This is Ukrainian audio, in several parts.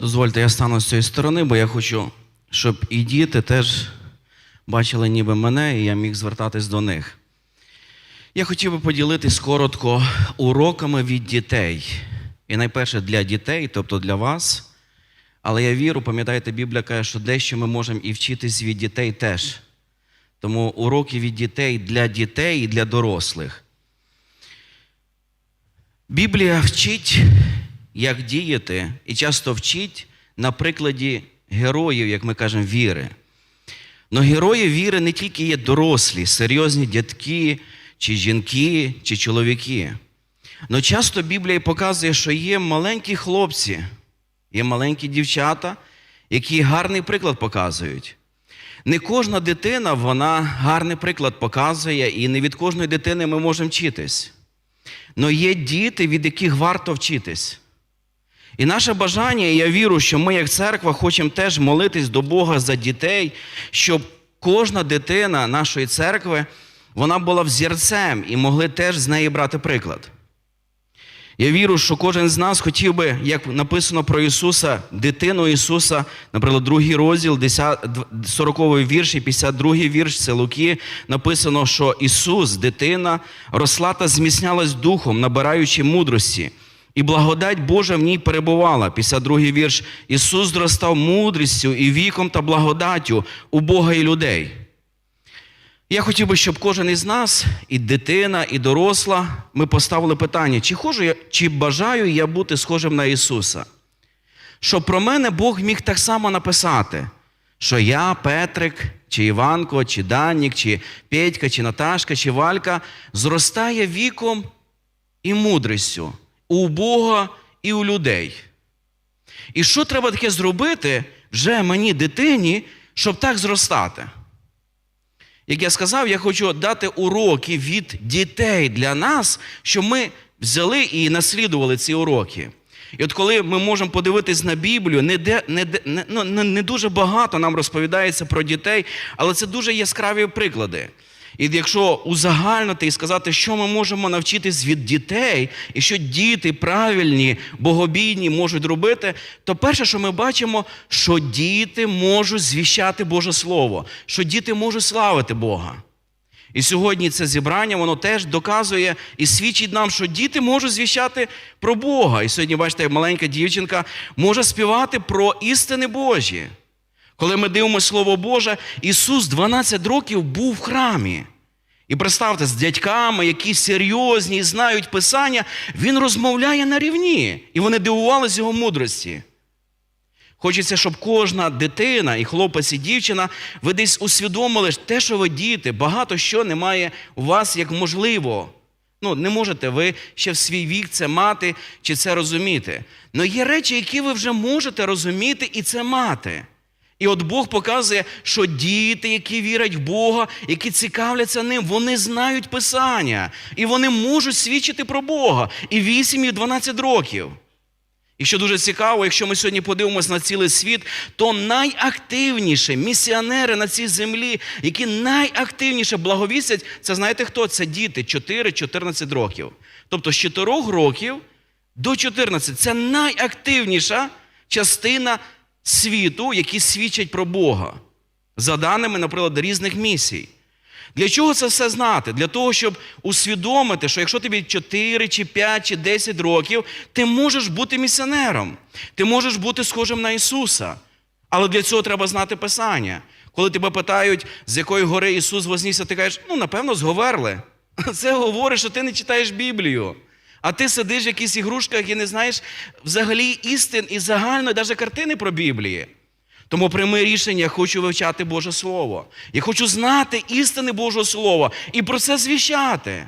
Дозвольте, я стану з цієї сторони, бо я хочу, щоб і діти теж бачили ніби мене, і я міг звертатись до них. Я хотів би поділитись коротко уроками від дітей. І найперше для дітей, тобто для вас. Але я вірю, пам'ятаєте, Біблія каже, що дещо ми можемо і вчитись від дітей теж. Тому уроки від дітей для дітей і для дорослих. Біблія вчить, як діяти, і часто вчить на прикладі героїв, як ми кажемо, віри. Но герої віри не тільки є дорослі, серйозні дядьки, чи жінки, чи чоловіки. Но часто Біблія показує, що є маленькі хлопці, є маленькі дівчата, які гарний приклад показують. Не кожна дитина вона гарний приклад показує, і не від кожної дитини ми можемо вчитись. Но є діти, від яких варто вчитись. І наше бажання, і я вірю, що ми, як церква, хочемо теж молитись до Бога за дітей, щоб кожна дитина нашої церкви вона була взірцем і могли теж з неї брати приклад. Я вірю, що кожен з нас хотів би, як написано про Ісуса, дитину Ісуса, наприклад, другий розділ, 10, 40 вірш і 52 вірш, це Луки, написано, що Ісус, дитина, росла та зміцнялась духом, набираючи мудрості. І благодать Божа в ній перебувала. 52 вірш. Ісус зростав мудрістю і віком та благодаттю у Бога і людей. Я хотів би, щоб кожен із нас, і дитина, і доросла, ми поставили питання, чи хожу я, чи бажаю я бути схожим на Ісуса? Щоб про мене Бог міг так само написати, що я, Петрик, чи Іванко, чи Данік, чи Петька, чи Наташка, чи Валька зростає віком і мудрістю у Бога і у людей. І що треба таке зробити вже мені, дитині, щоб так зростати? Як я сказав, я хочу дати уроки від дітей для нас, щоб ми взяли і наслідували ці уроки. І от коли ми можемо подивитись на Біблію, не, де, не, не, ну, не, не дуже багато нам розповідається про дітей, але це дуже яскраві приклади. І якщо узагальнити і сказати, що ми можемо навчитись від дітей, і що діти правильні, богобійні можуть робити, то перше, що ми бачимо, що діти можуть звіщати Боже Слово, що діти можуть славити Бога. І сьогодні це зібрання, воно теж доказує і свідчить нам, що діти можуть звіщати про Бога. І сьогодні, бачите, маленька дівчинка може співати про істини Божі. Коли ми дивимося Слово Боже, Ісус 12 років був в храмі. І представте, з дядьками, які серйозні і знають Писання, Він розмовляє на рівні. І вони дивувалися його мудрості. Хочеться, щоб кожна дитина, і хлопець, і дівчина, ви десь усвідомили те, що ви діти, багато що немає у вас як можливо. Ну, не можете ви ще в свій вік це мати чи це розуміти. Але є речі, які ви вже можете розуміти і це мати. І от Бог показує, що діти, які вірять в Бога, які цікавляться ним, вони знають Писання. І вони можуть свідчити про Бога. І 8, і 12 років. І що дуже цікаво, якщо ми сьогодні подивимося на цілий світ, то найактивніші місіонери на цій землі, які найактивніше благовістять, це знаєте хто? Це діти 4-14 років. Тобто з 4 років до 14 це найактивніша частина світу, які свідчать про Бога. За даними, наприклад, різних місій. Для чого це все знати? Для того, щоб усвідомити, що якщо тобі 4, чи 5, чи 10 років, ти можеш бути місіонером, ти можеш бути схожим на Ісуса. Але для цього треба знати Писання. Коли тебе питають, з якої гори Ісус вознісся, ти кажеш, ну, напевно, з Говерли. Це говорить, що ти не читаєш Біблію. А ти сидиш в якихось ігрушках і не знаєш взагалі істин і загальної навіть картини про Біблії. Тому прийми рішення, я хочу вивчати Боже Слово. Я хочу знати істини Божого Слова і про це звіщати.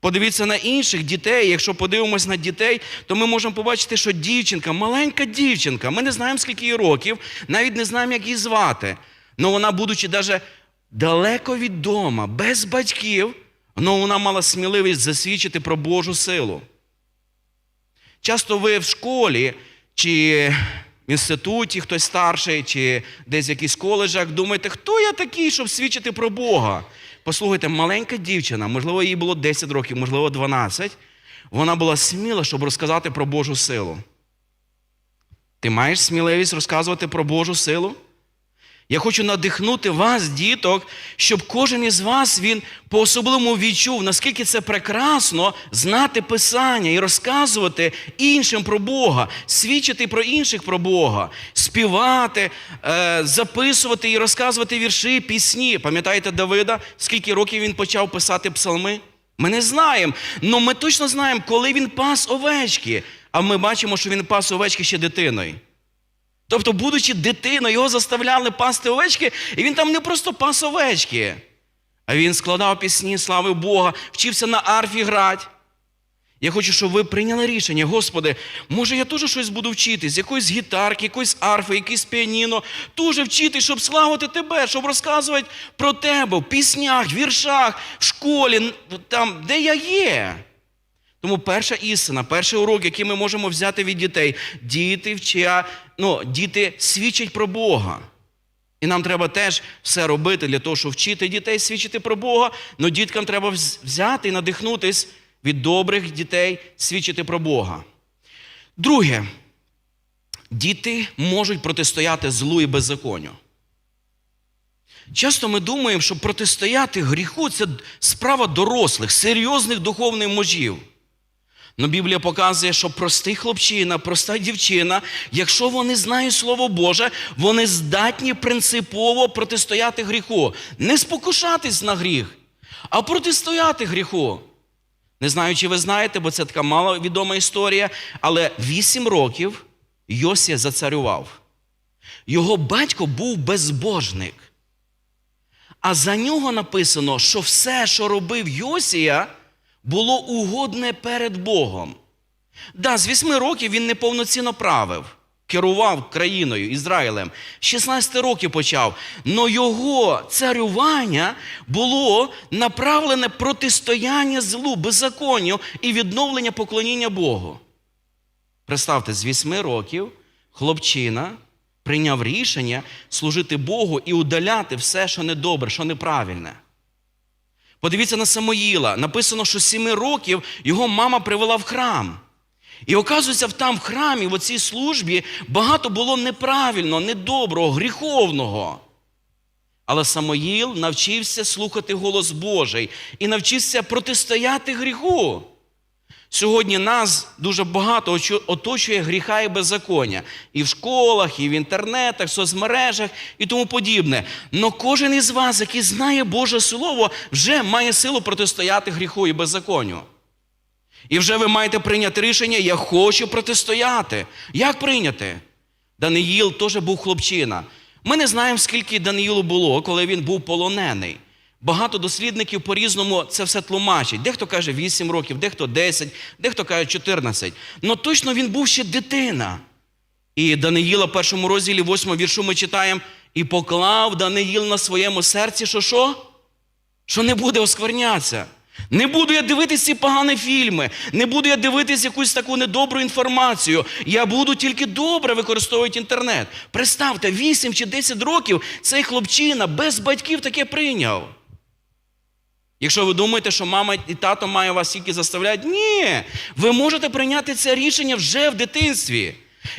Подивіться на інших дітей. Якщо подивимось на дітей, то ми можемо побачити, що дівчинка, маленька дівчинка, ми не знаємо, скільки їй років, навіть не знаємо, як її звати. Але вона, будучи навіть далеко від дома, без батьків, але вона мала сміливість засвідчити про Божу силу. Часто ви в школі чи в інституті хтось старший, чи десь в якийсь коледжах думаєте, хто я такий, щоб свідчити про Бога? Послухайте, маленька дівчина, можливо, їй було 10 років, можливо, 12, вона була сміла, щоб розказати про Божу силу. Ти маєш сміливість розказувати про Божу силу? Я хочу надихнути вас, діток, щоб кожен із вас він по-особливому відчув, наскільки це прекрасно знати Писання і розказувати іншим про Бога, свідчити про інших про Бога, співати, е, записувати і розказувати вірші, пісні. Пам'ятаєте Давида, скільки років він почав писати псалми? Ми не знаємо, але ми точно знаємо, коли він пас овечки. А ми бачимо, що він пас овечки ще дитиною. Тобто, будучи дитиною, його заставляли пасти овечки, і він там не просто пас овечки, а він складав пісні, слави Бога, вчився на арфі грати. Я хочу, щоб ви прийняли рішення, Господи, може я теж щось буду вчити, з якоїсь гітарки, якоїсь арфи, якийсь піаніно, теж вчити, щоб славити тебе, щоб розказувати про тебе в піснях, віршах, в школі, там, де я є. Тому перша істина, перший урок, який ми можемо взяти від дітей, діти вча, ну, діти свідчать про Бога. І нам треба теж все робити для того, щоб вчити дітей свідчити про Бога. але діткам треба взяти і надихнутись від добрих дітей свідчити про Бога. Друге, діти можуть протистояти злу і беззаконню. Часто ми думаємо, що протистояти гріху це справа дорослих, серйозних духовних мужів. Но Біблія показує, що простий хлопчина, проста дівчина, якщо вони знають Слово Боже, вони здатні принципово протистояти гріху. Не спокушатись на гріх, а протистояти гріху. Не знаю, чи ви знаєте, бо це така маловідома історія, але вісім років Йосія зацарював. Його батько був безбожник. А за нього написано, що все, що робив Йосія, було угодне перед Богом. Да, з вісьми років він неповноцінно правив, керував країною Ізраїлем. З 16 років почав. Но його царювання було направлене протистояння злу, беззаконню і відновлення поклоніння Богу. Представте, з вісьми років хлопчина прийняв рішення служити Богу і удаляти все, що недобре, що неправильне. Подивіться на Самоїла. Написано, що сіми років його мама привела в храм. І оказується, там в храмі, в цій службі, багато було неправильно, недоброго, гріховного. Але Самоїл навчився слухати голос Божий і навчився протистояти гріху. Сьогодні нас дуже багато оточує гріха і беззаконня. І в школах, і в інтернетах, в соцмережах і тому подібне. Но кожен із вас, який знає Боже Слово, вже має силу протистояти гріху і беззаконню. І вже ви маєте прийняти рішення, я хочу протистояти. Як прийняти? Даниїл теж був хлопчина. Ми не знаємо, скільки Даниїлу було, коли він був полонений. Багато дослідників по-різному це все тлумачать. Дехто каже 8 років, дехто 10, дехто каже 14. Но точно він був ще дитина. І Даниїла в першому розділі, 8 віршу ми читаємо, і поклав Даниїл на своєму серці, що що? Що не буде осквернятися. Не буду я дивитися ці погані фільми, не буду я дивитися якусь таку недобру інформацію. Я буду тільки добре використовувати інтернет. Представте, 8 чи 10 років цей хлопчина без батьків таке прийняв. Якщо ви думаєте, що мама і тато має вас тільки заставляти, ні, ви можете прийняти це рішення вже в дитинстві.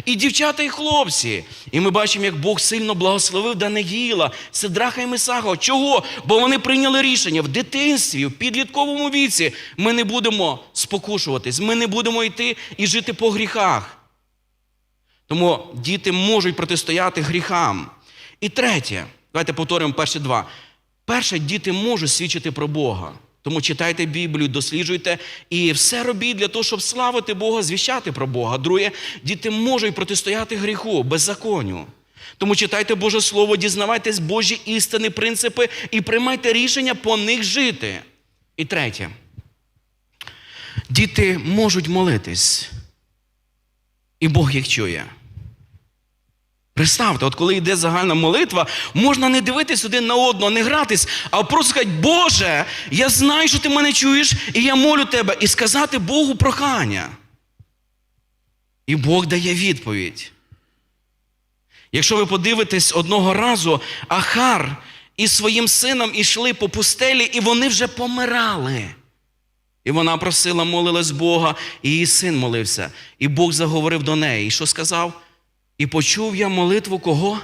І дівчата, і хлопці. І ми бачимо, як Бог сильно благословив Даниїла, Сидраха і Месаха. Чого? Бо вони прийняли рішення в дитинстві, в підлітковому віці. Ми не будемо спокушуватись, ми не будемо йти і жити по гріхах. Тому діти можуть протистояти гріхам. І третє, давайте повторимо перші два. Перше, діти можуть свідчити про Бога. Тому читайте Біблію, досліджуйте і все робіть для того, щоб славити Бога, звіщати про Бога. Друге, діти можуть протистояти гріху, беззаконню. Тому читайте Боже Слово, дізнавайтесь Божі істини, принципи і приймайте рішення по них жити. І третє, діти можуть молитись, і Бог їх чує. Представте, от коли йде загальна молитва, можна не дивитись один на одного, не гратись, а просто сказати, Боже, я знаю, що ти мене чуєш, і я молю тебе, і сказати Богу прохання. І Бог дає відповідь. Якщо ви подивитесь одного разу, Ахар із своїм сином ішли по пустелі, і вони вже помирали. І вона просила, молилась Бога, і її син молився. І Бог заговорив до неї. І що сказав? І почув я молитву кого?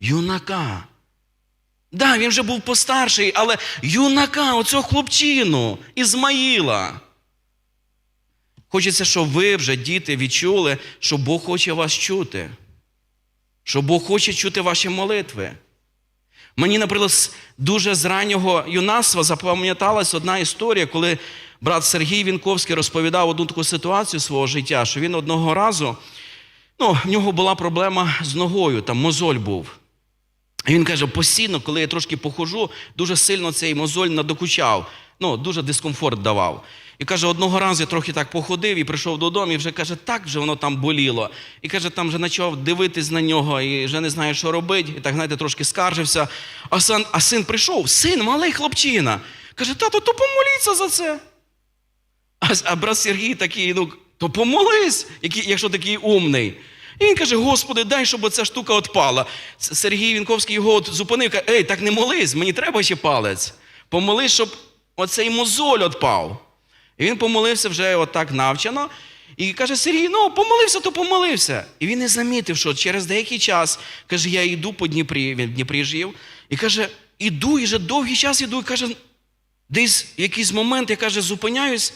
Юнака. Да, він вже був постарший, але юнака, оцього хлопчину, Ізмаїла. Хочеться, щоб ви вже, діти, відчули, що Бог хоче вас чути. Що Бог хоче чути ваші молитви. Мені, наприклад, дуже з раннього юнацтва запам'яталась одна історія, коли брат Сергій Вінковський розповідав одну таку ситуацію свого життя, що він одного разу, ну, в нього була проблема з ногою, там мозоль був. І він каже, постійно, коли я трошки похожу, дуже сильно цей мозоль надокучав, ну, дуже дискомфорт давав. І каже, одного разу я трохи так походив і прийшов додому, і вже каже, так вже воно там боліло. І каже, там вже почав дивитись на нього і вже не знає, що робити. І так, знаєте, трошки скаржився. А син, а син прийшов, син, малий хлопчина. Каже, тато, то помоліться за це. А, а брат Сергій такий, ну, то помолись, якщо такий умний. І він каже: Господи, дай, щоб оця штука отпала. Сергій Вінковський його от зупинив, каже, ей, так не молись, мені треба ще палець. Помолись, щоб оцей мозоль отпав. І він помолився вже отак навчено. І каже: Сергій, ну помолився, то помолився. І він не замітив, що через деякий час каже, я йду по Дніпрі, він в Дніпрі жив, і каже, іду, і вже довгий час іду, і каже, десь якийсь момент я каже, зупиняюсь.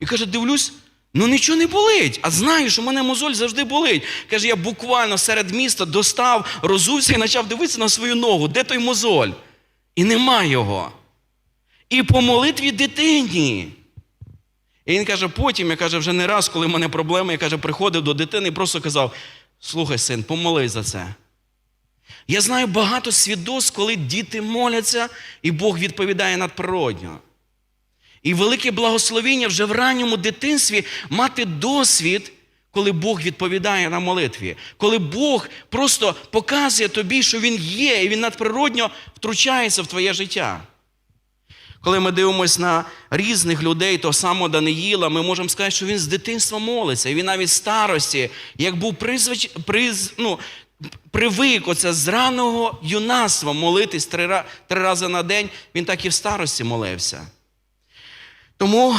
І каже, дивлюсь, ну нічого не болить. А знаю, що в мене мозоль завжди болить. Каже, я буквально серед міста достав, розувся і почав дивитися на свою ногу. Де той мозоль? І нема його. І по молитві дитині. І він каже, потім, я каже, вже не раз, коли в мене проблеми, я каже, приходив до дитини і просто казав: слухай, син, помолись за це. Я знаю багато свідоцтв, коли діти моляться, і Бог відповідає надприродньо. І велике благословіння вже в ранньому дитинстві мати досвід, коли Бог відповідає на молитві, коли Бог просто показує тобі, що Він є, і Він надприродньо втручається в твоє життя. Коли ми дивимося на різних людей, того самого Даниїла, ми можемо сказати, що він з дитинства молиться, і він навіть з старості, як був призвич, приз, ну, привик оце з раного юнацтва молитись три, три рази на день, він так і в старості молився. Тому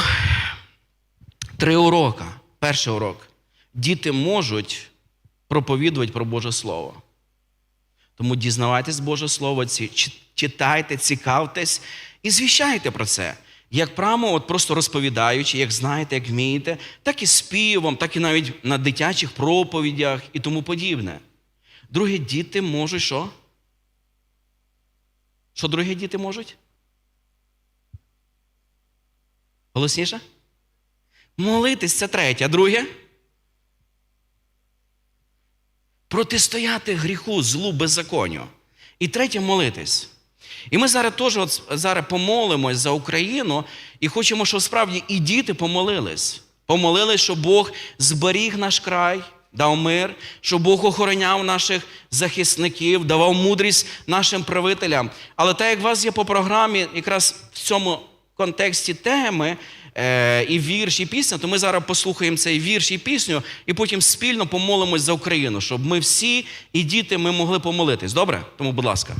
три уроки. Перший урок. Діти можуть проповідувати про Боже Слово. Тому дізнавайтесь Боже Слово, читайте, цікавтесь і звіщайте про це. Як прямо, от просто розповідаючи, як знаєте, як вмієте, так і співом, так і навіть на дитячих проповідях і тому подібне. Друге, діти можуть що? Що другі діти можуть? Голосніше? Молитись це третє. Друге? Протистояти гріху, злу, беззаконню. І третє молитись. І ми зараз теж от зараз помолимось за Україну і хочемо, щоб справді і діти помолились. Помолились, щоб Бог зберіг наш край, дав мир, щоб Бог охороняв наших захисників, давав мудрість нашим правителям. Але так як у вас є по програмі, якраз в цьому контексті теми е, і вірш, і пісня, то ми зараз послухаємо цей вірш і пісню, і потім спільно помолимось за Україну, щоб ми всі і діти ми могли помолитись. Добре? Тому, будь ласка.